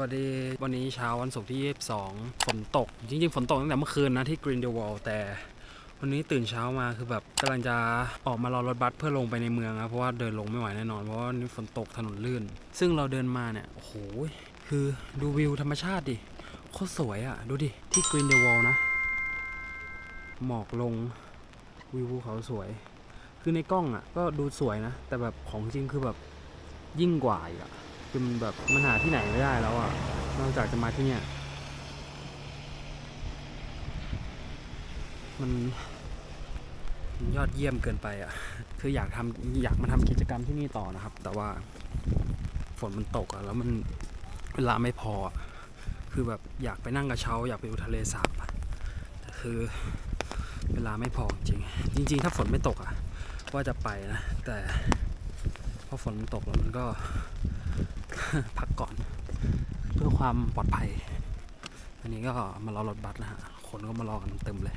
วัสดีวันนี้เช้าวันศุกร์ที่ 22 ฝนตก จริงๆ ฝนตกตั้งแต่เมื่อคืนนะที่ Green the Wall แต่วันนี้ตื่นเช้ามาคือแบบกำลังจะออกมารอรถบัสเพื่อลงไปในเมืองครับเพราะว่าเดินลงไม่ไหวแน่นอนเพราะว่านี่ฝนตกถนนลื่น ซึ่งเราเดินมาเนี่ยโอ้โหคือดูวิวธรรมชาติดิโคตรสวยอะ่ะ ดูดิ ที่ Green the Wall นะ หมอกลงวิวภูเขาสวย คือในกล้องอะ่ะก็ดูสวยนะ แต่แบบของจริงคือแบบยิ่งกว่าอีกอะ คือมันแบบมันหาที่ไหนไม่ได้แล้วอะ นอกจากจะมาที่เนี่ย มันยอดเยี่ยมเกินไปอะ คืออยากทำอยากมาทำกิจกรรมที่นี่ต่อนะครับ แต่ว่าฝนมันตกอะ แล้วมันเวลาไม่พอ คือแบบอยากไปนั่งกระเช้า อยากไปดูทะเลสาบแต่คือเวลาไม่พอจริง จริง ๆ ถ้าฝนไม่ตกอะ ว่าจะไปนะ แต่พอฝนตกแล้วมันก็ พักก่อน เพื่อความปลอดภัย อันนี้ก็มารอรถบัสนะฮะ คนก็มารอกันเต็มเลย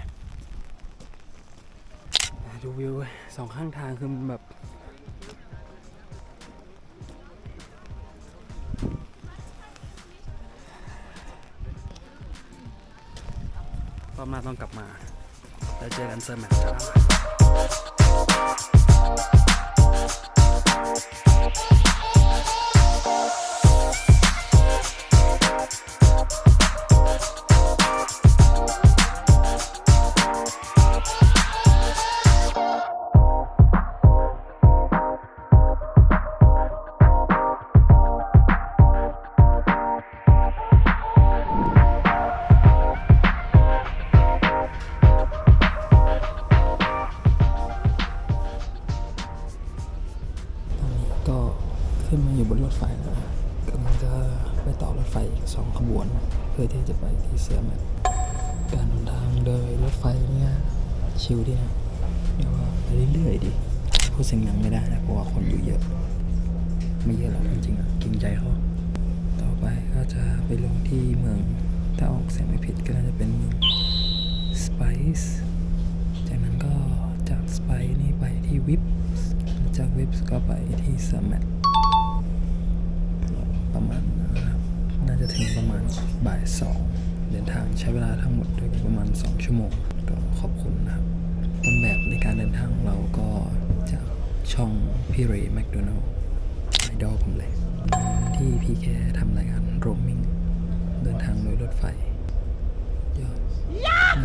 ดูวิวสองข้างทางคือแบบรอบหน้าต้องกลับมาแล้วเจอกันเซอร์แมทจ้า ไปลงที่เมือง ถ้าออกเสียงไม่ผิดก็น่าจะเป็นเมืองสไปซ์จากนั้นก็จากสไปซ์นี่ไปที่วิปจากวิปก็ไปที่สมัตประมาณนะครับน่าจะถึงประมาณบ่ายสองเดินทางใช้เวลาทั้งหมดด้วยประมาณ 2 ชั่วโมง ก็ขอบคุณนะครับต้นแบบในการเดินทางเราก็จากช่องพี่เรย์แมคโดนัลไอดอลผมเลย ที่พี่แค่ทำรายการโรมมิ่ง ดินทางโดยรถไฟยอด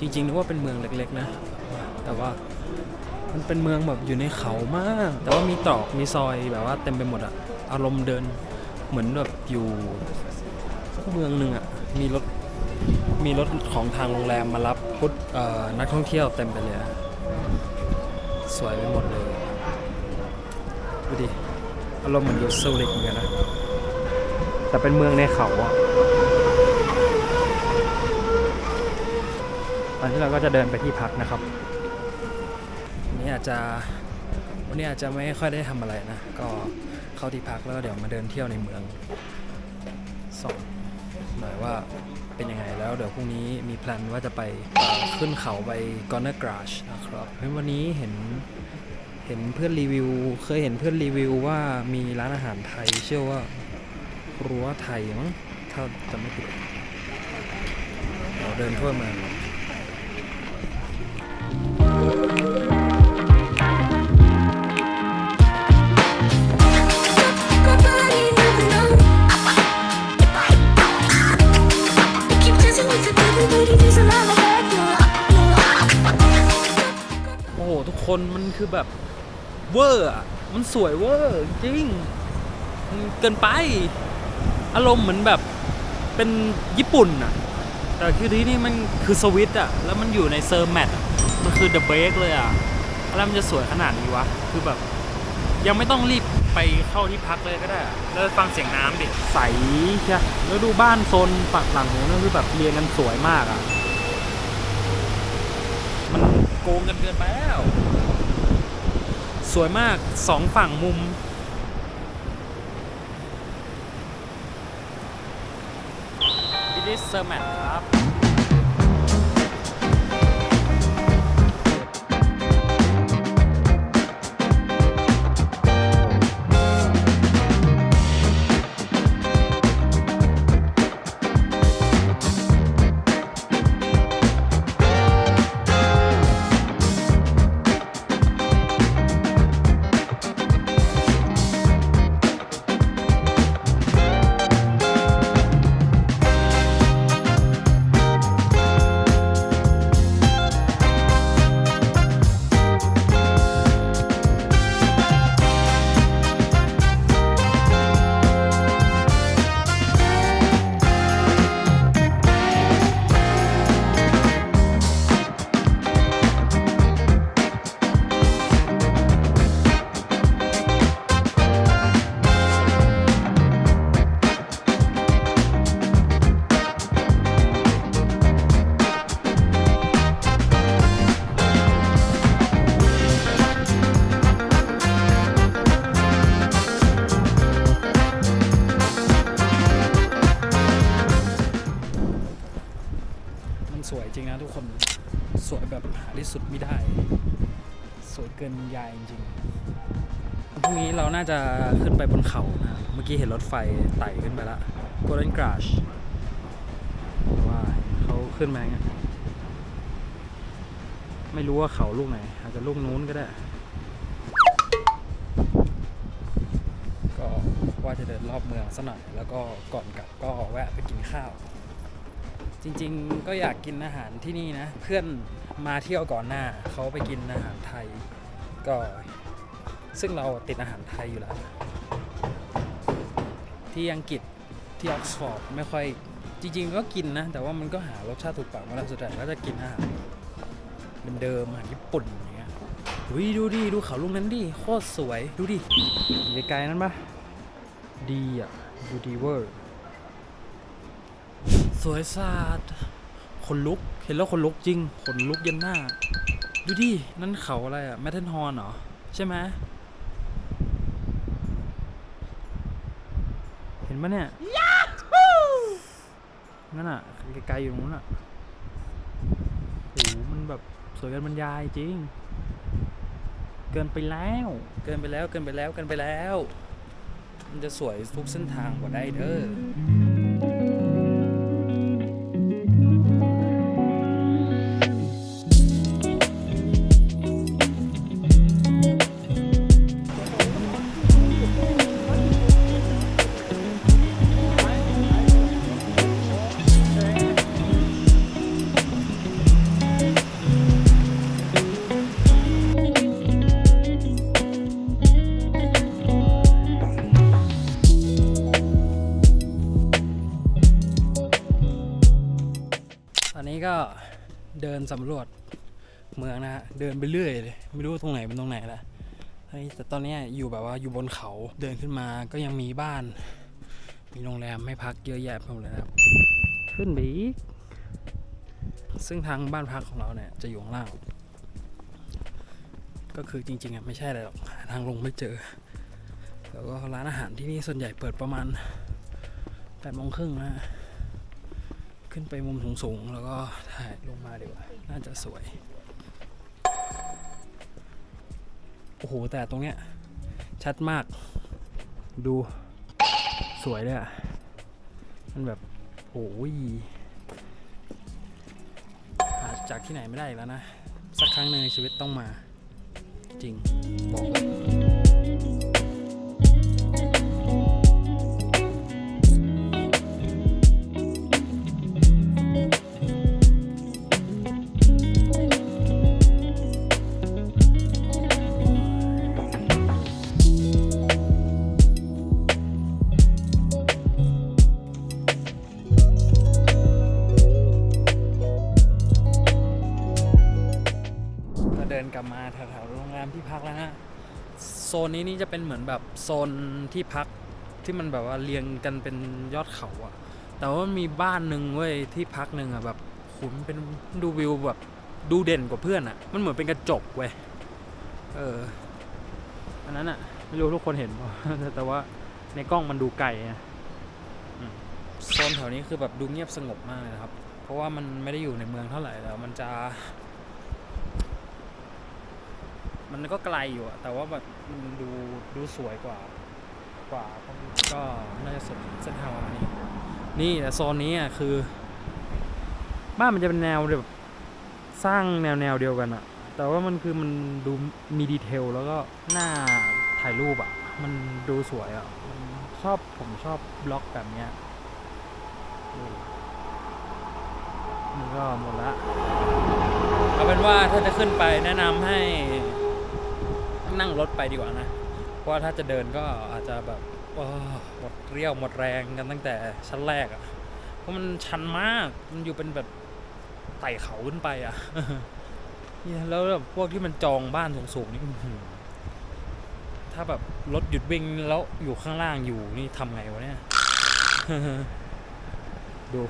จริงๆนึกว่าเป็นเมืองเล็กๆนะ แต่ว่ามันเป็นเมืองแบบอยู่ในเขามาก แต่ว่ามีตรอกมีซอยแบบว่าเต็มไปหมดอะอารมณ์เดินเหมือนแบบอยู่สักเมืองหนึ่งอะมีรถมีรถของทางโรงแรมมารับพุทธนักท่องเที่ยวเต็มไปเลยสวยไปหมดเลยดูดิอารมณ์เหมือนยู่ซูริกเหมือนกันนะแต่เป็นเมืองในเขาอะ ตอนนี้เราก็จะเดินไปที่พักนะครับวันนี้อาจจะวันนี้อาจจะไม่ค่อยได้ทำอะไรนะ ก็เข้าที่พักแล้วเดี๋ยวมาเดินเที่ยวในเมืองสองหน่อยว่าเป็นยังไงแล้วเดี๋ยวพรุ่งนี้มีแพลนว่าจะไปขึ้นเขาไปกอนเนอร์กราชนะครับเฮ้ยวันนี้เห็นเห็นเพื่อนรีวิว เคยเห็นเพื่อนรีวิวว่ามีร้านอาหารไทย เชื่อว่ารั้วไทยมั้งถ้าจำไม่ผิดเราเดินทั่วเมือง คนมันคือแบบเวอร์อะมันสวยเวอร์จริงมันเกินไป อารมณ์เหมือนแบบเป็นญี่ปุ่นอะแต่คือที่นี่มันคือสวิตอะแล้วมันอยู่ในเซอร์แมทอะมันคือเดอะเบรกเลยอะแล้วมันจะสวยขนาดนี้วะ คือแบบ ยังไม่ต้องรีบไปเข้าที่พักเลยก็ได้อะแล้วฟังเสียงน้ำดิ ใสใช่แล้วดูบ้านโซนฝั่งหลังนู้นก็คือแบบเรียงกันสวยมากอะมันโกงกันเกินไปแล้ว สวยมากสองฝั่งมุมดิสเซอร์แมนครับ แบบหาที่สุดไม่ได้ สวยเกินยายจริงพรุ่งนี้เราน่าจะขึ้นไปบนเขานะ เมื่อกี้เห็นรถไฟไต่ขึ้นไปละ Golden Crash ว่าเขาขึ้นมาไงไม่รู้ว่าเขาลูกไหน อาจจะลูกนู้นก็ได้ ก็ว่าจะเดินรอบเมืองสักหน่อยแล้วก็ก่อนกลับก็แวะไปกินข้าว จริงๆก็อยากกินอาหารที่นี่นะ เพื่อน มาเที่ยวก่อนหน้าเขาไปกินอาหารไทยก็ซึ่งเราติดอาหารไทยอยู่แล้ว ที่อังกฤษที่ออกซฟอร์ดไม่ค่อยจริงๆก็กินนะ แต่ว่ามันก็หารสชาติถูกปากมาแล้วสุดท้ายก็จะกินอาหารเดิมๆอาหารญี่ปุ่นอย่างเงี้ยอุ้ยดูดิดูเขาลูกนั้นดิโคตรสวยดูดิอยู่ไกลๆนั้นปะดีอะดูดีเวอร์สวยสาดขนลุก ห็นแล้วขนลุกจริงขนลุกยันหน้า ดูดิ นั่นเขาอะไรอะแมทเทนฮอร์นเหรอ ใช่ไหมเห็นปะเนี่ยนั่นอะไกลๆอยู่ตรงนู้นอะโอ้โหมันแบบสวยกันบรรยายจริง เกินไปแล้ว เกินไปแล้ว เกินไปแล้ว เกินไปแล้ว มันจะสวยทุกเส้นทางกว่าได้เด้อ สำรวจเมืองนะฮะเดินไปเรื่อยเลยไม่รู้ตรงไหนเป็นตรงไหนละเฮ้แต่ตอนนี้อยู่แบบว่าอยู่บนเขาเดินขึ้นมาก็ยังมีบ้าน มีโรงแรมให้พักเยอะแยะไปหมดเลยครับ ขึ้นไปอีกซึ่งทางบ้านพักของเราเนี่ยจะอยู่ข้างล่าง ก็คือจริงๆอะไม่ใช่อะไรหรอกทางลงไม่เจอ แล้วก็ร้านอาหารที่นี่ส่วนใหญ่เปิดประมาณแปดโมงครึ่งนะฮะขึ้นไปมุมสูงๆ แล้วก็ถ่ายลงมาดีกว่า น่าจะสวย โอ้โห แต่ตรงเนี้ย ชัดมาก ดูสวยเลยอะ มันแบบโอ้ยหาจากที่ไหนไม่ได้แล้วนะ สักครั้งหนึ่งในชีวิตต้องมา จริง จะเป็นเหมือนแบบโซนที่พักที่มันแบบว่าเรียงกันเป็นยอดเขาอะแต่ว่ามันมีบ้านหนึ่งเว้ยที่พักหนึ่งอะแบบขุนเป็นดูวิวแบบดูเด่นกว่าเพื่อนอะมันเหมือนเป็นกระจกเว้ยเอออันนั้นอะไม่รู้ทุกคนเห็นป่ะแต่ว่าในกล้องมันดูไกลไงอืมโซนแถวนี้คือแบบดูเงียบสงบมากเลยนะครับ เพราะว่ามันไม่ได้อยู่ในเมืองเท่าไหร่แล้วมันจะ มันก็ไกลอยู่อะแต่ว่าแบบมันดูดูสวยกว่ากว่าก็น่าจะสุดเส้นทางประมาณนี้ นี่แต่โซนนี้อะคือ บ้านมันจะเป็นแนวแบบสร้างแนวแนวเดียวกันอะแต่ว่ามันคือมันดูมีดีเทลแล้วก็หน้าถ่ายรูปอะมันดูสวยอะชอบผมชอบบล็อกแบบเนี้ยนี่ก็หมดละเอาเป็นว่าถ้าจะขึ้นไปแนะนำให้ รถไปดีกว่านะ เพราะว่าถ้าจะเดินก็อาจจะแบบหมดเรี่ยวหมดแรงกันตั้งแต่ชั้นแรกอะ่ะ เพราะมันชันมาก มันอยู่เป็นแบบไต่เขาขึ้นไปอะ่ะนี่แล้วแบบพวกที่มันจองบ้านสูงๆนี่ถ้าแบบรถหยุดวิ่งแล้วอยู่ข้างล่างอยู่นี่ทำไงวะเนี่ย ดู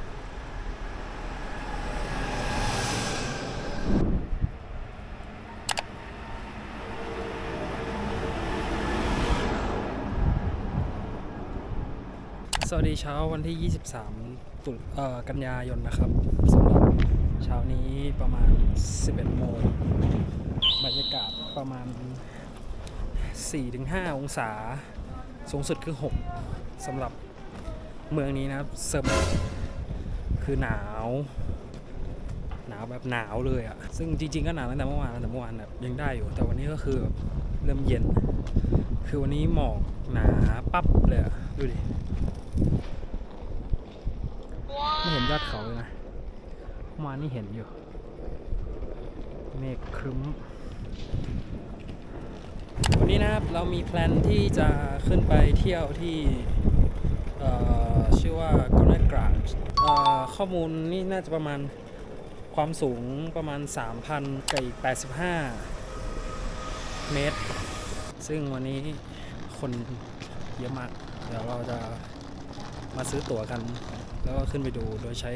สวัสดีเช้าวันที่ 23ตุลเอ่อกันยายนนะครับสำหรับเช้านี้ประมาณ 11 โมงบรรยากาศประมาณ 4-5 องศา สูงสุดคือ 6สำหรับเมืองนี้นะครับเซิร์คือหนาว หนาวแบบหนาวเลยอะ่ะซึ่งจริงๆก็หนาวตั้งแต่เมื่อวานแต่เมื่อวานแบบยังได้อยู่ แต่วันนี้ก็คือเริ่มเย็น คือวันนี้หมอกหนาปั๊บเลยดูดิ ไม่ เห็นยอดเขาเลยนะ มานี่เห็นอยู่ เมฆครึ้ม วันนี้นะครับเรามีแพลนที่จะขึ้นไปเที่ยวที่เอ่อชื่อว่ากอนกราดข้อมูลนี่น่าจะประมาณความสูงประมาณ 3,000กับอีก85 เมตร ซึ่งวันนี้คนเยอะมาก เดี๋ยวเราจะ มาซื้อตั๋วกัน แล้วก็ขึ้นไปดูโดยใช้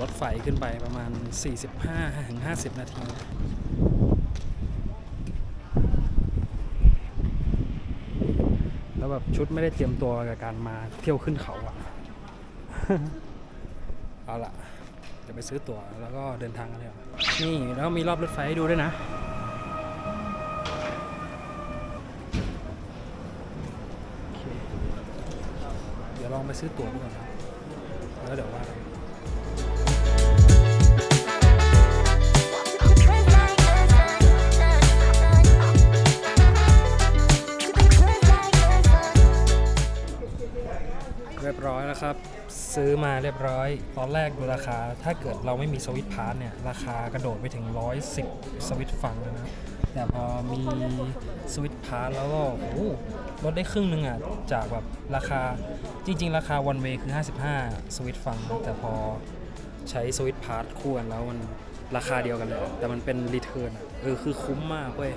รถไฟขึ้นไปประมาณ 45-50 นาทีแล้วแบบชุดไม่ได้เตรียมตัวกับการมาเที่ยวขึ้นเขาอะเอาล่ะเดี๋ยวไปซื้อตั๋วแล้วก็เดินทางกันเลยอะนี่แล้วมีรอบรถไฟให้ดูด้วยนะ โอเค เดี๋ยวลองไปซื้อตั๋วก่อนนะแล้วเดี๋ยวว่าเรียบร้อยแล้วครับ ซื้อมาเรียบร้อย ตอนแรกดูราคา ถ้าเกิดเราไม่มีสวิตช์พาร์ทเนี่ย ราคากระโดดไปถึง 110 สวิตช์ฟังเลยนะ แต่พอมีสวิตพาร์แล้วก็โอ้ลดได้ครึ่งหนึ่งอะ จากแบบราคาจริง ๆ ราคา one way คือ 55 สวิตฟัง แต่พอใช้สวิตพาร์ทคู่กันแล้วมันราคาเดียวกันเลย แต่มันเป็นรีเทิร์นอะเออคือคุ้มมากเว้ย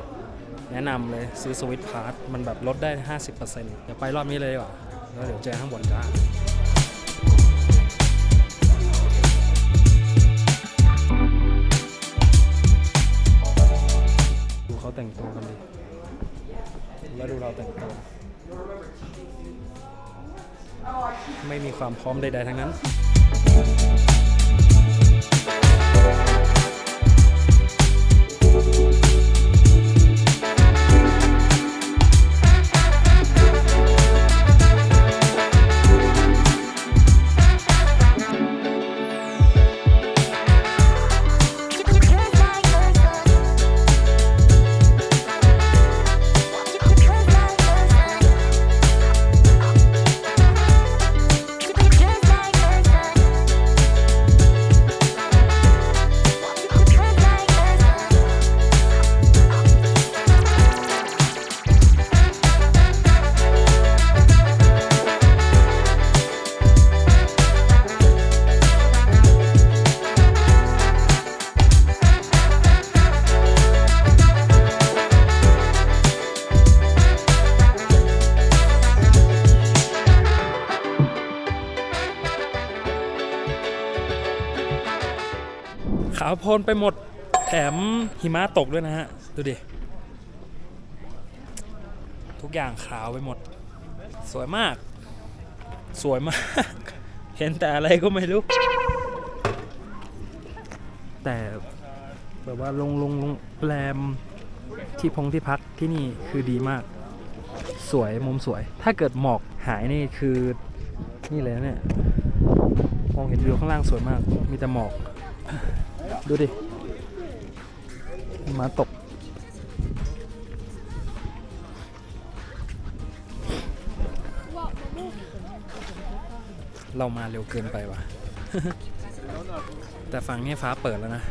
แนะนำเลยซื้อสวิตพาร์ทมันแบบลดได้ 50%เดี๋ยวไปรอบนี้เลยดีกว่า แล้วเดี๋ยวเจอข้างบนจ้า แต่งตัวกันดิแล้วดูเราแต่งตัวไม่มีความพร้อมใดๆทั้งนั้น พลนไปหมด แถมหิมะตกด้วยนะฮะ ดูดิ ทุกอย่างขาวไปหมด สวยมาก สวยมาก เห็นแต่อะไรก็ไม่รู้ แต่แบบว่าลงลงลงแรมที่พงที่พักที่นี่คือดีมาก สวยมุมสวย ถ้าเกิดหมอกหายนี่คือนี่เลยนะเนี่ย มองเห็นวิวข้างล่างสวยมาก มีแต่หมอก ดูดิ มาตก เรามาเร็วเกินไปว่ะ แต่ฝั่งนี้ฟ้าเปิดแล้วนะ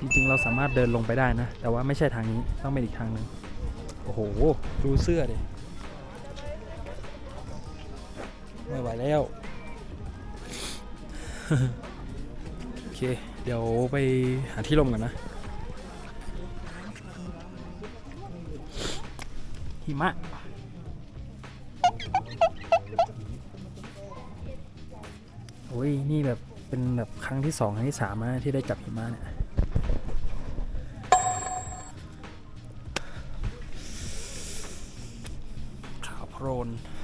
จริงๆ เราสามารถเดินลงไปได้นะ แต่ว่าไม่ใช่ทางนี้ ต้องเป็นอีกทางหนึ่งโอ้โห ดูเสื้อดิ ไม่ไหวแล้ว โอเค เดี๋ยวไปหาที่ลมกันนะ หิมะโอ้ย นี่แบบ เป็นแบบครั้งที่สองครั้งที่สามนะที่ได้จับหิมะเนี่ย ขาวโพลนขึ้น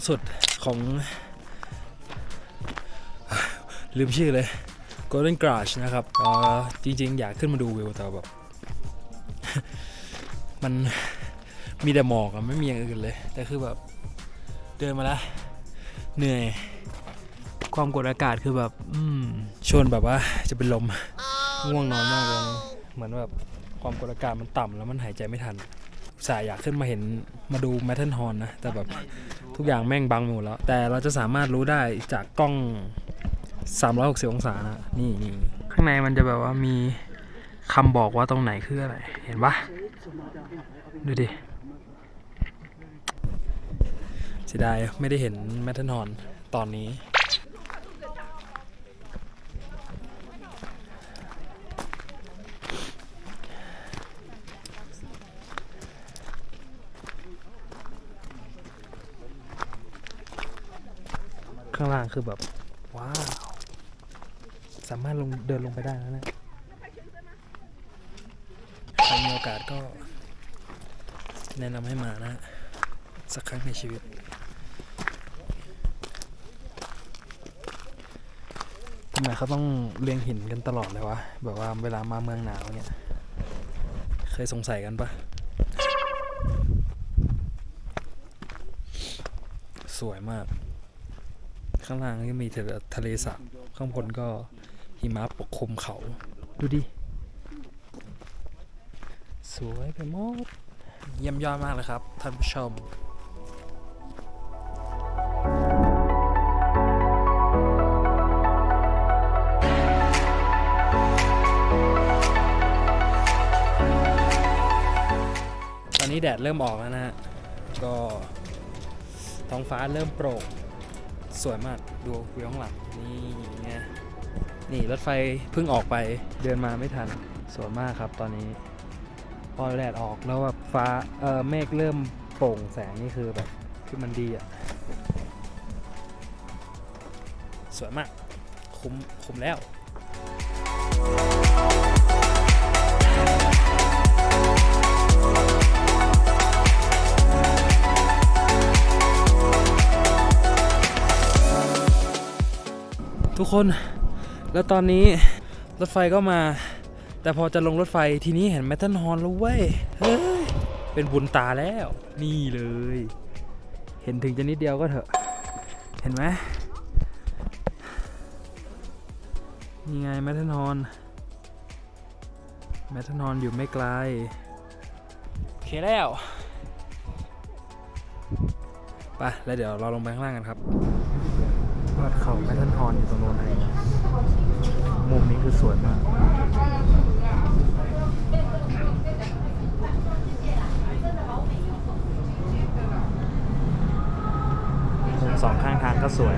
สูงสุดของ ลืมชื่อเลย Golden Garage นะครับเอ่อจริง ๆ อยากขึ้นมาดูวิวแต่แบบ มันมีแต่หมอกอะไม่มีอย่างอื่นเลย แต่คือแบบ เดินมาแล้ว เหนื่อย ความกดอากาศคือแบบ อืมชวนแบบว่าจะเป็นลมง่วงนอนมากเลยเหมือนแบบความกดอากาศมันต่ำแล้วมันหายใจไม่ทันอุตสายอยากขึ้นมาเห็นมาดูแมทเทิลฮอนนะ แต่แบบ ทุกอย่างแม่งบังหมดแล้ว แต่เราจะสามารถรู้ได้จากกล้อง 360 องศานะนี่นี่ข้างในมันจะแบบว่ามีคำบอกว่าตรงไหนคืออะไร เห็นปะดูดิเสียดายไม่ได้เห็นแมทเทนฮอนตอนนี้ ข้างล่างคือแบบ ว้าว สามารถลงเดินลงไปได้แล้วนะใครมีโอกาสก็ แนะนำให้มานะ สักครั้งในชีวิต ทำไมเขาต้องเรียงหินกันตลอดเลยวะ แบบว่าเวลามาเมืองหนาวเนี่ย เคยสงสัยกันปะสวยมาก ข้างล่างก็มีทะเลทะเลสาบข้างบนก็หิมะปกคลุมเขา ดูดิ สวยไปหมดเยี่ยมยอดมากเลยครับ ท่านผู้ชมตอนนี้แดดเริ่มออกแล้วนะฮะ ก็ท้องฟ้าเริ่มโปร่ง สวยมากดูวิวข้างหลังนี่ไงนี่รถไฟเพิ่งออกไปเดินมาไม่ทันสวยมากครับตอนนี้ พอแดดออกแล้วแบบฟ้าเออเมฆเริ่มโปร่งแสงนี่คือแบบคือมันดีอะสวยมากคุ้มคุ้มแล้ว ทุกคน แล้วตอนนี้รถไฟก็มา แต่พอจะลงรถไฟทีนี้เห็นแมทเทิลฮอนแล้วเว้ยเฮ้ย เป็นบุญตาแล้ว นี่เลย เห็นถึงจะนิดเดียวก็เถอะ เห็นไหมนี่ไงแมทเทนฮอนแมทเทนฮอนอยู่ไม่ไกลโอเคแล้วไปแล้วเดี๋ยวเราลงไปข้างล่างกันครับ ยอดเขาแมทเทนอนอยู่ตรงโน้นเองมุมนี้คือสวยมากมุมสองข้างทางก็สวย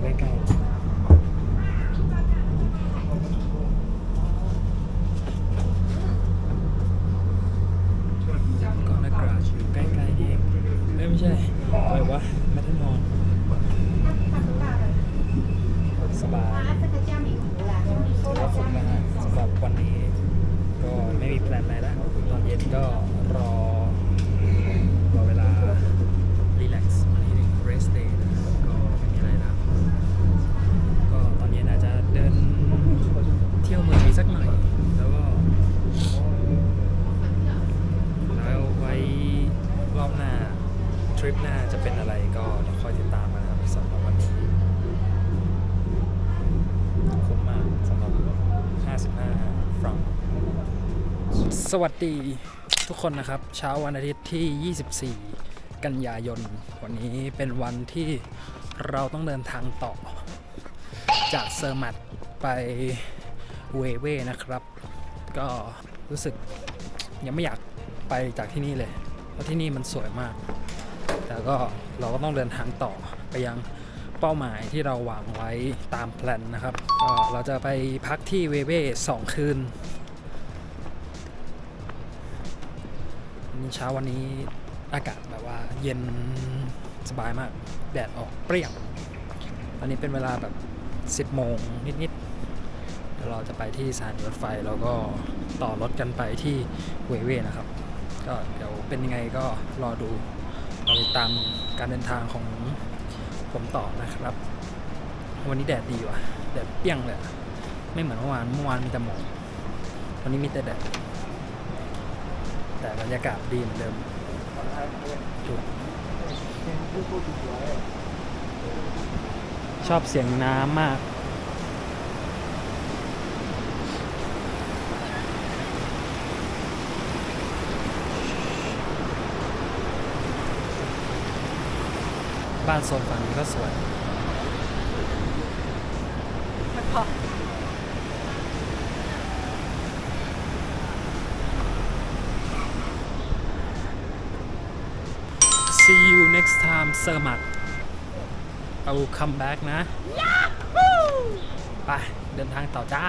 ใกล้ๆก็นักกราชอยู่ใกล้ๆนี่เองเอ้ยไม่ใช่อะไรวะแมทเทนนอนสบายถือว่าคุ้มนะฮะสำหรับวันนี้ ก็ไม่มีแพลนอะไรแล้วตอนเย็นก็รอ รอเวลา รีแลกซ์วันนี้เรสเดย์นะครับก็ไม่มีอะไรแล้วก็ตอนเย็นอาจจะเดินเที่ยวเมืองอีกสักหน่อย แล้วก็ แล้วไว้รอบหน้า ทริปหน้าจะเป็นอะไรก็เดี๋ยวคอยติดตามกันนะครับสำหรับวันนี้คุ้มมากสำหรับ 55 ฟรัง สวัสดีทุกคนนะครับ เช้าวันอาทิตย์ที่ 24 กันยายน วันนี้เป็นวันที่เราต้องเดินทางต่อ จากเซอร์มัตไปเวเว่นะครับ ก็รู้สึกยังไม่อยากไปจากที่นี่เลย เพราะที่นี่มันสวยมาก แต่ก็เราก็ต้องเดินทางต่อไปยังเป้าหมายที่เราวางไว้ตามแพลนนะครับก็เราจะไปพักที่เวเว่สองคืน เช้าวันนี้อากาศแบบว่าเย็นสบายมาก แดดออกเปรี้ยงตอนนี้เป็นเวลาแบบ 10 โมงนิดๆเดี๋ยวเราจะไปที่สถานีรถไฟแล้วก็ต่อรถกันไปที่เวเว่นะครับ ก็เดี๋ยวเป็นยังไงก็รอดูรอติดตามการเดินทางของผมต่อนะครับ วันนี้แดดดีว่ะแดดเปรี้ยงเลยไม่เหมือนเมื่อวานเมื่อวานมีแต่หมอกวันนี้มีแต่แดด บรรยากาศดีเหมือนเดิมดูชอบเสียงน้ำมาก บ้านโซนฝั่งนี้ก็สวย see you next time เซอร์มัด I will come back นะ ไป เดินทางต่อจ้า